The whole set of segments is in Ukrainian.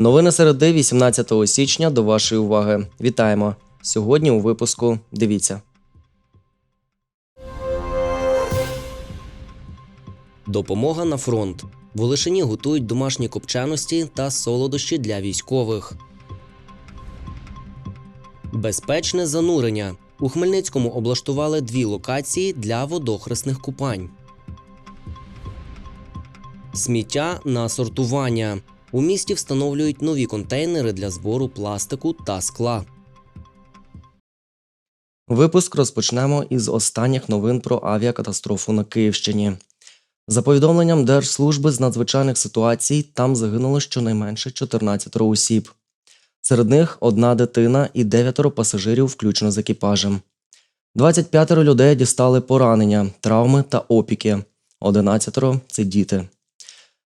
Новини середи 18 січня до вашої уваги. Вітаємо! Сьогодні у випуску дивіться. Допомога на фронт. В готують домашні копченості та солодощі для військових. Безпечне занурення. У Хмельницькому облаштували дві локації для водохресних купань. Сміття на сортування. У місті встановлюють нові контейнери для збору пластику та скла. Випуск розпочнемо із останніх новин про авіакатастрофу на Київщині. За повідомленням Держслужби з надзвичайних ситуацій, там загинуло щонайменше 14 осіб. Серед них одна дитина і дев'ятеро пасажирів, включно з екіпажем. 25 людей дістали поранення, травми та опіки. 11 – це діти.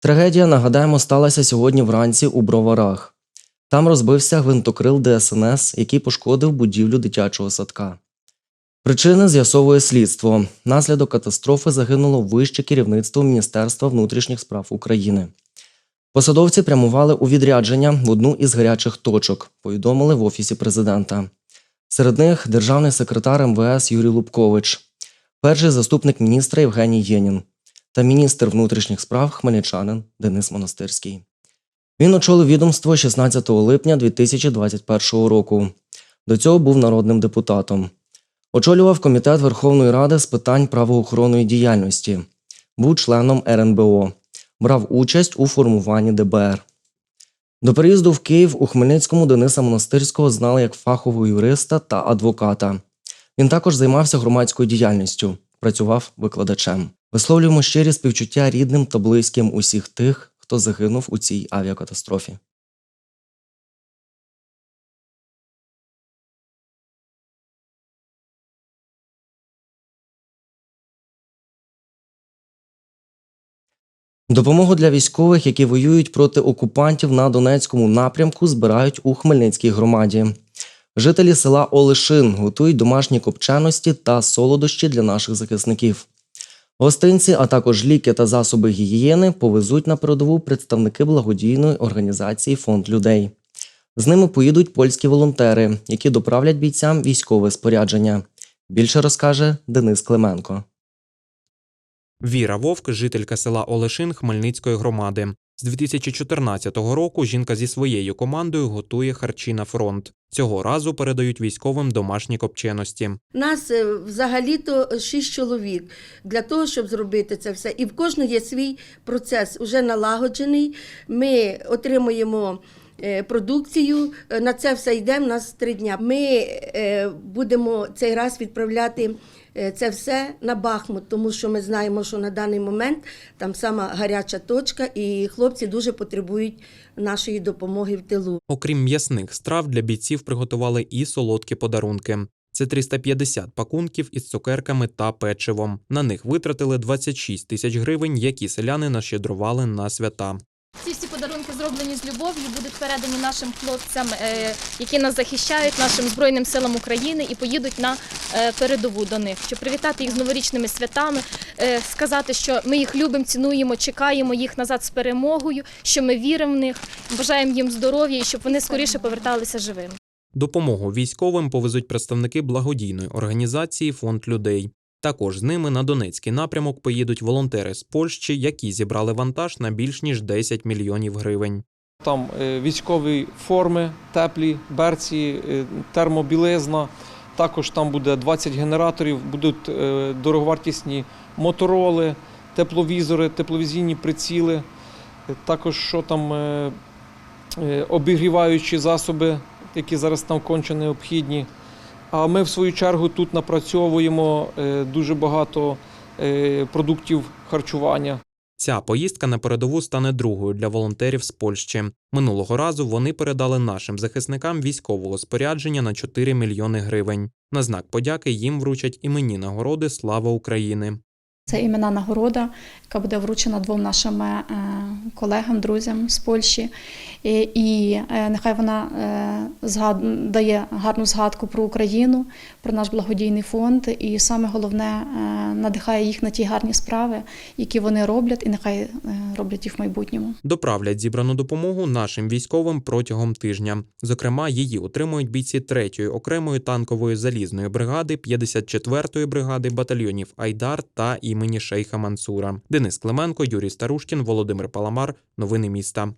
Трагедія, нагадаємо, сталася сьогодні вранці у Броварах. Там розбився гвинтокрил ДСНС, який пошкодив будівлю дитячого садка. Причини з'ясовує слідство. Наслідок катастрофи загинуло вище керівництво Міністерства внутрішніх справ України. Посадовці прямували у відрядження в одну із гарячих точок, повідомили в Офісі президента. Серед них державний секретар МВС Юрій Лубкович, перший заступник міністра Євгеній Єнін та міністр внутрішніх справ хмельничанин Денис Монастирський. Він очолив відомство 16 липня 2021 року. До цього був народним депутатом. Очолював комітет Верховної Ради з питань правоохоронної діяльності, був членом РНБО, брав участь у формуванні ДБР. До переїзду в Київ у Хмельницькому Дениса Монастирського знали як фахового юриста та адвоката. Він також займався громадською діяльністю, працював викладачем. Висловлюємо щирі співчуття рідним та близьким усіх тих, хто загинув у цій авіакатастрофі. Допомогу для військових, які воюють проти окупантів на Донецькому напрямку, збирають у Хмельницькій громаді. Жителі села Олешин готують домашні копченості та солодощі для наших захисників. Гостинці, а також ліки та засоби гігієни повезуть на передову представники благодійної організації Фонд людей. З ними поїдуть польські волонтери, які доправлять бійцям військове спорядження. Більше розкаже Денис Клименко. Віра Вовк, жителька села Олешин Хмельницької громади. З 2014 року жінка зі своєю командою готує харчі на фронт. Цього разу передають військовим домашні копченості. Нас е, взагалі-то шість чоловік для того, щоб зробити це все. І в кожного є свій процес уже налагоджений. Ми отримуємо. е, Продукцію е, на це все йде. У нас три дня. Ми будемо цей раз відправляти це все на Бахмут, тому що ми знаємо, що на даний момент там сама гаряча точка, і хлопці дуже потребують нашої допомоги в тилу. Окрім м'ясних страв, для бійців приготували і солодкі подарунки. Це 350 пакунків із цукерками та печивом. На них витратили 26 тисяч гривень, які селяни нащедрували на свята. Ці всі подарунки зроблені з любов'ю, будуть передані нашим хлопцям, е, які нас захищають, нашим збройним силам України, і поїдуть на е, передову до них, щоб привітати їх з новорічними святами, е, сказати, що ми їх любимо, цінуємо, чекаємо їх назад з перемогою, що ми віримо в них, бажаємо їм здоров'я і щоб вони скоріше поверталися живими. Допомогу військовим повезуть представники благодійної організації Фонд людей. Також з ними на Донецький напрямок поїдуть волонтери з Польщі, які зібрали вантаж на більш ніж 10 мільйонів гривень. Там е, військові форми, теплі, берці, е, термобілизна. Також там буде 20 генераторів, будуть е, дороговартісні мотороли, тепловізори, тепловізійні приціли. Також що там обігріваючі засоби, які зараз там конче необхідні. А ми в свою чергу тут напрацьовуємо е, дуже багато е, продуктів харчування. Ця поїздка на передову стане другою для волонтерів з Польщі. Минулого разу вони передали нашим захисникам військового спорядження на 4 мільйони гривень. На знак подяки їм вручать іменні нагороди Слава України. Це імена нагорода, яка буде вручена двом нашим е, колегам, друзям з Польщі. І, е, нехай вона е, дає гарну згадку про Україну, про наш благодійний фонд. І саме головне е, надихає їх на ті гарні справи, які вони роблять, і нехай роблять їх в майбутньому. Доправлять зібрану допомогу нашим військовим протягом тижня. Зокрема, її отримують бійці 3-ї окремої танкової залізної бригади, 54-ї бригади батальйонів Айдар та імені Шейха Мансура. Денис Клименко, Юрій Старушкін, Володимир Паламар. Новини міста.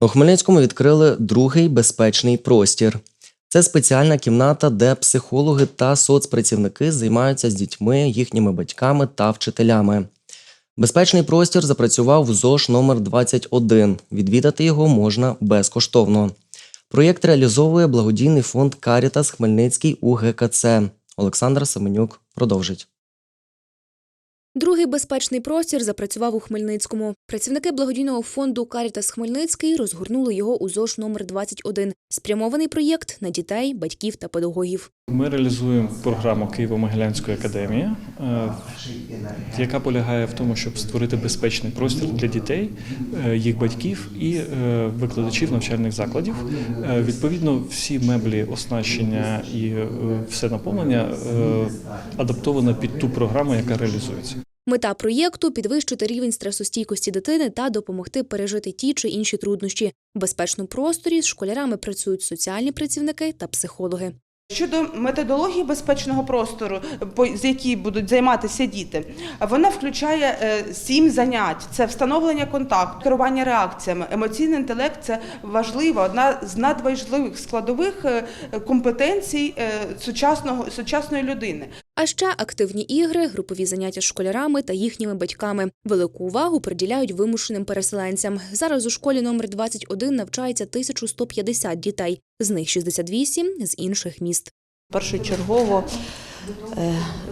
У Хмельницькому відкрили другий безпечний простір. Це спеціальна кімната, де психологи та соцпрацівники займаються з дітьми, їхніми батьками та вчителями. Безпечний простір запрацював в ЗОЖ номер 21 Відвідати його можна безкоштовно. Проєкт реалізовує благодійний фонд Карітас Хмельницький УГКЦ. Олександр Семенюк продовжить. Другий безпечний простір запрацював у Хмельницькому. Працівники благодійного фонду Карітас Хмельницький розгорнули його у ЗОЖ номер 21 Спрямований проєкт на дітей, батьків та педагогів. Ми реалізуємо програму Києво-Могилянської академії, е, яка полягає в тому, щоб створити безпечний простір для дітей, е, їх батьків і е, викладачів навчальних закладів. Відповідно, всі меблі, оснащення і все наповнення адаптовано під ту програму, яка реалізується. Мета проєкту підвищити рівень стресостійкості дитини та допомогти пережити ті чи інші труднощі. В безпечному просторі з школярами працюють соціальні працівники та психологи. Щодо методології безпечного простору, з якій будуть займатися діти, вона включає е, сім занять: це встановлення контакту, керування реакціями, емоційний інтелект це важлива, одна з надважливих складових е, компетенцій е, сучасного сучасної людини. А ще активні ігри, групові заняття з школярами та їхніми батьками. Велику увагу приділяють вимушеним переселенцям. Зараз у школі номер 21 навчається 1150 дітей, з них 68 з інших міст. Першочергово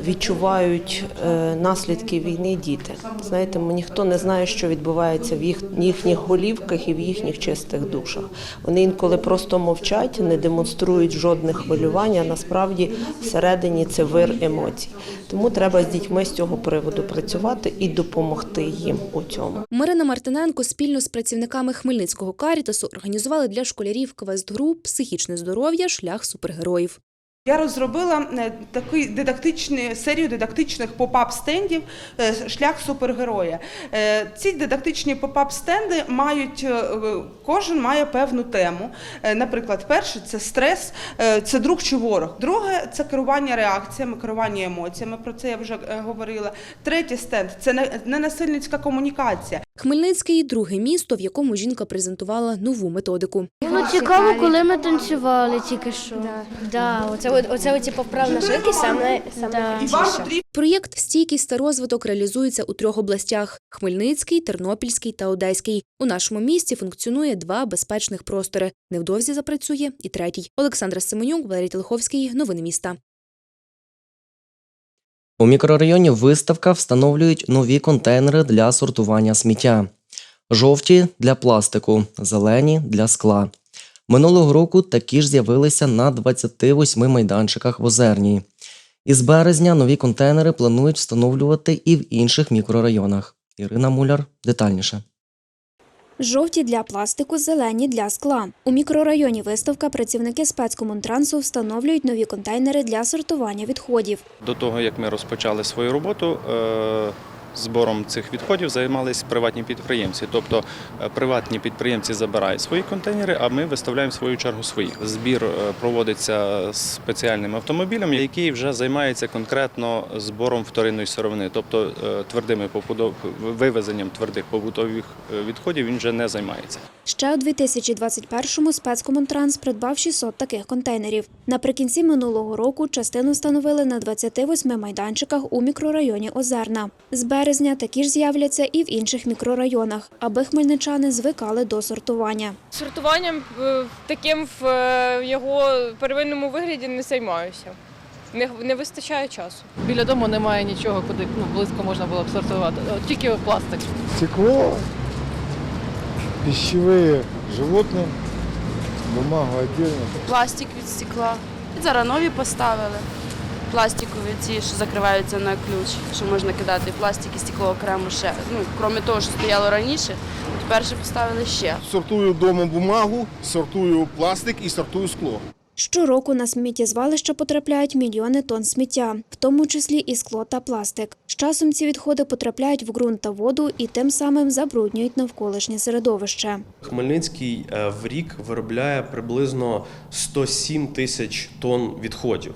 відчувають е, наслідки війни діти. Знаєте, ніхто не знає, що відбувається в їхніх голівках і в їхніх чистих душах. Вони інколи просто мовчать, не демонструють жодних хвилювань, а насправді всередині це вир емоцій. Тому треба з дітьми з цього приводу працювати і допомогти їм у цьому. Марина Мартиненко спільно з працівниками Хмельницького карітасу організували для школярів квест-гру Психічне здоров'я шлях супергероїв. Я розробила е, такий дидактичний серію дидактичних поп-ап стендів е, Шлях супергероя. Е, Ці дидактичні поп-ап стенди мають кожен має певну тему. Наприклад, перший це стрес, це друг чи ворог. Друге це керування реакціями, керування емоціями. Про це я вже говорила. Третій стенд це не- ненасильницька комунікація. Хмельницький друге місто, в якому жінка презентувала нову методику. Було цікаво, коли ми танцювали тільки що. Да, оце, от- оце оці поправна швидкість саме, саме потрібно Проєкт Стійкість та розвиток реалізується у трьох областях: Хмельницький, Тернопільський та Одеський. У нашому місті функціонує два безпечних простори. Невдовзі запрацює і третій. Олександра Семенюк, Валерій Телеховський. Новини міста. У мікрорайоні Виставка встановлюють нові контейнери для сортування сміття. Жовті для пластику, зелені для скла. Минулого року такі ж з'явилися на 28 майданчиках в Озерній. Із березня нові контейнери планують встановлювати і в інших мікрорайонах. Ірина Муляр детальніше. Жовті для пластику, зелені для скла. У мікрорайоні виставка працівники спецкомунтрансу встановлюють нові контейнери для сортування відходів. До того, як ми розпочали свою роботу, е, збором цих відходів займалися приватні підприємці. Тобто е, приватні підприємці забирають свої контейнери, а ми виставляємо свою чергу свої. Збір е, проводиться спеціальним автомобілем, який вже займається конкретно збором вторинної сировини, тобто е, твердими побудов... вивезенням твердих побутових відходів він вже не займається. Ще у 2021-му спецкомунтранс придбав 600 таких контейнерів. Наприкінці минулого року частину встановили на 28 майданчиках у мікрорайоні Озерна. З березня такі ж з'являться і в інших мікрорайонах, аби хмельничани звикали до сортування. Сортуванням е, таким в е, його первинному вигляді не займаюся. Не, не вистачає часу. Біля дому немає нічого, куди ну, близько можна було б сортувати. Тільки пластик. Стекло, пищевые животные, бумагу отдельно. Пластик від стекла. Зараз нові поставили. Пластикові ці, що закриваються на ключ, що можна кидати пластик і стекло окремо ще. Ну, крім того, що стояло раніше, тепер ще поставили ще. Сортую вдома бумагу, сортую пластик і сортую скло. Щороку на сміттєзвалища потрапляють мільйони тонн сміття, в тому числі і скло та пластик. З часом ці відходи потрапляють в ґрунт та воду і тим самим забруднюють навколишнє середовище. Хмельницький е, в рік виробляє приблизно 107 тисяч тонн відходів.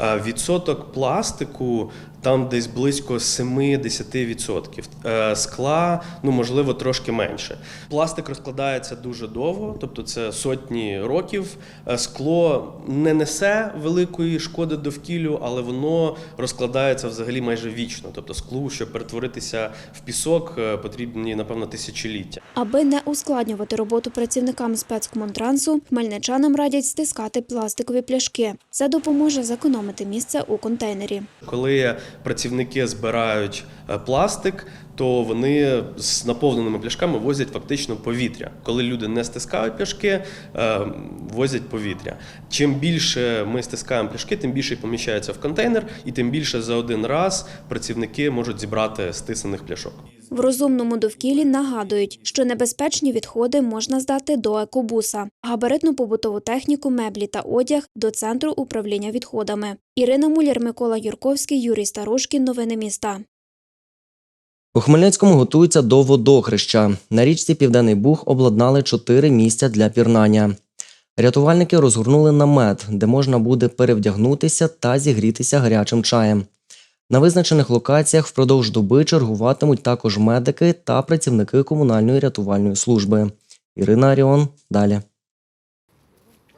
Е, Відсоток пластику там десь близько 7-10%. Е, Скла, ну можливо, трошки менше. Пластик розкладається дуже довго, тобто це сотні років. Е, Скло не несе великої шкоди довкіллю, але воно розкладається взагалі майже вічно. Тобто склу, щоб перетворитися в пісок, е, потрібні, напевно, тисячоліття. Аби не ускладнювати роботу працівникам спецкомунтрансу, хмельничанам радять стискати пластикові пляшки. Це допоможе зекономити місце у контейнері. Коли працівники збирають е, пластик, то вони з наповненими пляшками возять фактично повітря. Коли люди не стискають пляшки, е, возять повітря. Чим більше ми стискаємо пляшки, тим більше їх поміщається в контейнер, і тим більше за один раз працівники можуть зібрати стисаних пляшок. В розумному довкіллі нагадують, що небезпечні відходи можна здати до екобуса, габаритну побутову техніку, меблі та одяг до центру управління відходами. Ірина Муляр, Микола Юрковський, Юрій Старушкін. Новини міста. У Хмельницькому готуються до водохреща. На річці Південний Буг обладнали чотири місця для пірнання. Рятувальники розгорнули намет, де можна буде перевдягнутися та зігрітися гарячим чаєм. На визначених локаціях впродовж доби чергуватимуть також медики та працівники комунальної рятувальної служби. Ірина Аріон далі.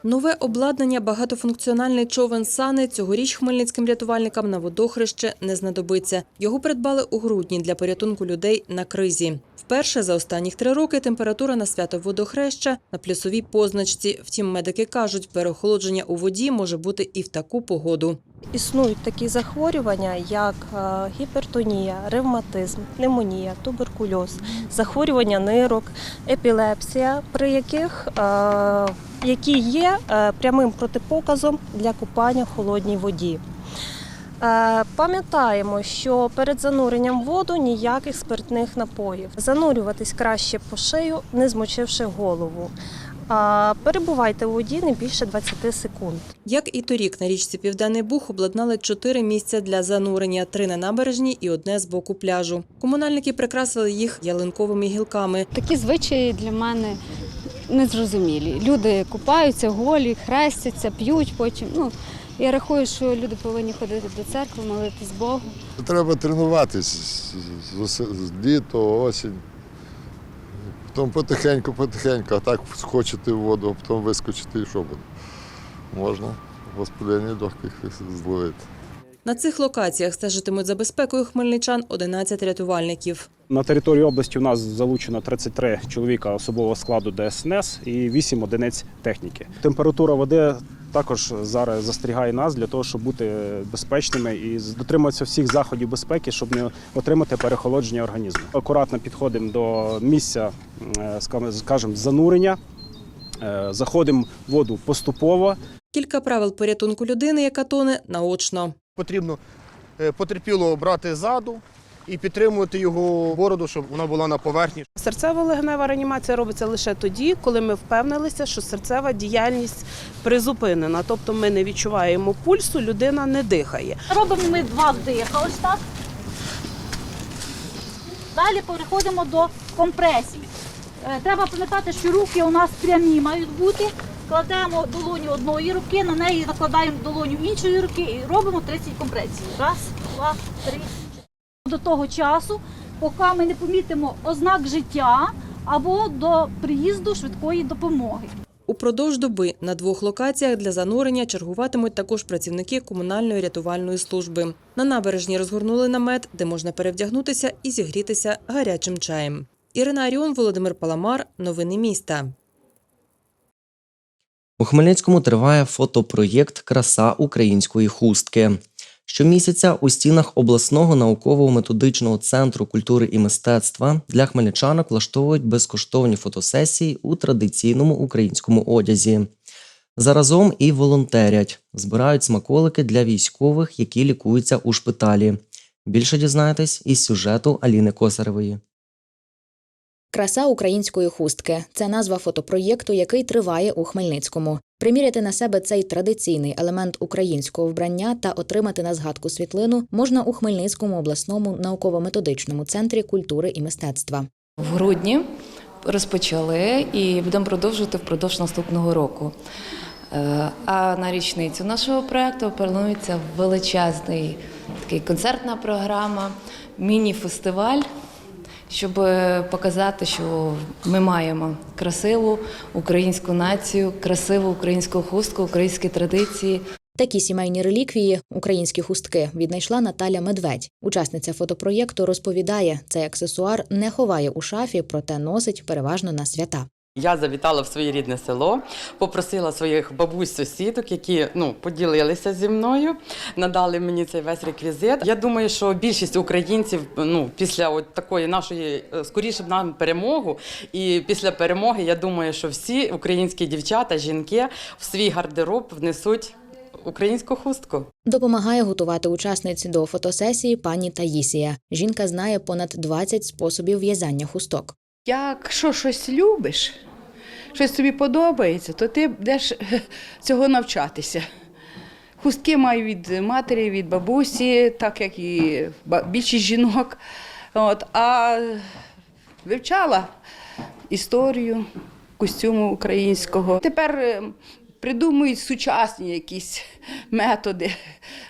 Нове обладнання, багатофункціональний човен Сани цьогоріч хмельницьким рятувальникам на водохреще не знадобиться. Його придбали у грудні для порятунку людей на кризі. Вперше за останніх три роки температура на свято водохреща на плюсовій позначці. Втім, медики кажуть, переохолодження у воді може бути і в таку погоду. Існують такі захворювання, як е, гіпертонія, ревматизм, пневмонія, туберкульоз, захворювання нирок, епілепсія, при яких е, які є е, прямим протипоказом для купання в холодній воді. Е, Пам'ятаємо, що перед зануренням в воду ніяких спиртних напоїв. Занурюватись краще по шию, не змочивши голову. А Перебувайте у воді не більше 20 секунд. Як і торік на річці Південний Буг обладнали чотири місця для занурення: три на набережній і одне з боку пляжу. Комунальники прикрасили їх ялинковими гілками. Такі звичаї для мене незрозумілі. Люди купаються голі, хрестяться, п'ють потім. Ну, я рахую, що люди повинні ходити до церкви, молитись Богу. Треба тренуватись літо, осінь. Потім потихеньку, потихеньку, а так скочити в воду, а потім вискочити і що буде. Можна воспалення легких зловити. На цих локаціях стежитимуть за безпекою хмельничан 11 рятувальників. На території області у нас залучено 33 чоловіка особового складу ДСНС і 8 одиниць техніки. Температура води також зараз застерігає нас для того, щоб бути безпечними і дотримуватися всіх заходів безпеки, щоб не отримати перехолодження організму. Акуратно підходимо до місця, е, скажімо, занурення, е, заходимо в воду поступово. Кілька правил порятунку людини, яка тоне, наочно. Потрібно е, потерпілого брати ззаду і підтримувати його бороду, щоб вона була на поверхні. Серцево-легенева реанімація робиться лише тоді, коли ми впевнилися, що серцева діяльність призупинена. Тобто ми не відчуваємо пульсу, людина не дихає. Робимо ми два вдиха, ось так. Далі переходимо до компресії. Е, Треба пам'ятати, що руки у нас прямі мають бути. Кладемо долоню одної руки, на неї накладаємо долоню іншої руки і робимо 30 компресій. Раз, два, три. До того часу, поки ми не помітимо ознак життя або до приїзду швидкої допомоги. Упродовж доби на двох локаціях для занурення чергуватимуть також працівники комунальної рятувальної служби. На набережні розгорнули намет, де можна перевдягнутися і зігрітися гарячим чаєм. Ірина Аріон, Володимир Паламар. Новини міста. У Хмельницькому триває фотопроєкт Краса української хустки. Щомісяця у стінах обласного науково-методичного центру культури і мистецтва для хмельничанок влаштовують безкоштовні фотосесії у традиційному українському одязі. Заразом і волонтерять, збирають смаколики для військових, які лікуються у шпиталі. Більше дізнаєтесь із сюжету Аліни Косаревої. Краса української хустки це назва фотопроєкту, який триває у Хмельницькому. Приміряти на себе цей традиційний елемент українського вбрання та отримати на згадку світлину можна у Хмельницькому обласному науково-методичному центрі культури і мистецтва. В грудні розпочали і будемо продовжувати впродовж наступного року. Е, А на річницю нашого проекту планується величезний такий концертна програма, міні-фестиваль, щоб показати, що ми маємо красиву українську націю, красиву українську хустку, українські традиції. Такі сімейні реліквії, українські хустки, віднайшла Наталя Медведь. Учасниця фотопроєкту розповідає, цей аксесуар не ховає у шафі, проте носить переважно на свята. Я завітала в своє рідне село, попросила своїх бабусь сусідок, які ну поділилися зі мною, надали мені цей весь реквізит. Я думаю, що більшість українців ну після от такої нашої е, скоріше б нам перемогу. І після перемоги я думаю, що всі українські дівчата, жінки в свій гардероб внесуть українську хустку. Допомагає готувати учасниць до фотосесії пані Таїсія. Жінка знає понад 20 способів в'язання хусток. Якщо щось любиш, щось тобі подобається, то ти будеш цього навчатися. Хустки маю від матері, від бабусі, так як і більшість жінок. От, а вивчала історію костюму українського. Тепер е, придумують сучасні якісь методи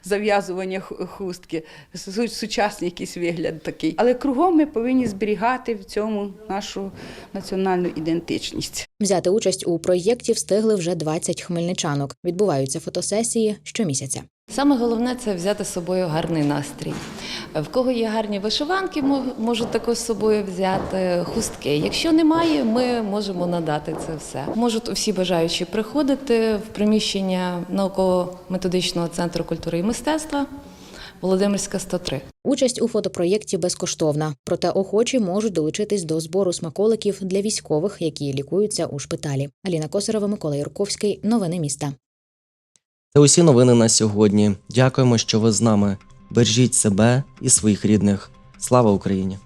зав'язування хустки, су- сучасний якийсь вигляд такий. Але кругом ми повинні зберігати в цьому нашу національну ідентичність. Взяти участь у проєкті встигли вже 20 хмельничанок. Відбуваються фотосесії щомісяця. Саме головне це взяти з собою гарний настрій. В кого є гарні вишиванки, можуть також з собою взяти хустки. Якщо немає, ми можемо надати це все. Можуть всі бажаючі приходити в приміщення науково-методичного центру культури і мистецтва Володимирська 103. Участь у фотопроєкті безкоштовна, проте охочі можуть долучитись до збору смаколиків для військових, які лікуються у шпиталі. Аліна Косарова, Микола Юрковський. Новини міста. Це усі новини на сьогодні. Дякуємо, що ви з нами. Бережіть себе і своїх рідних. Слава Україні!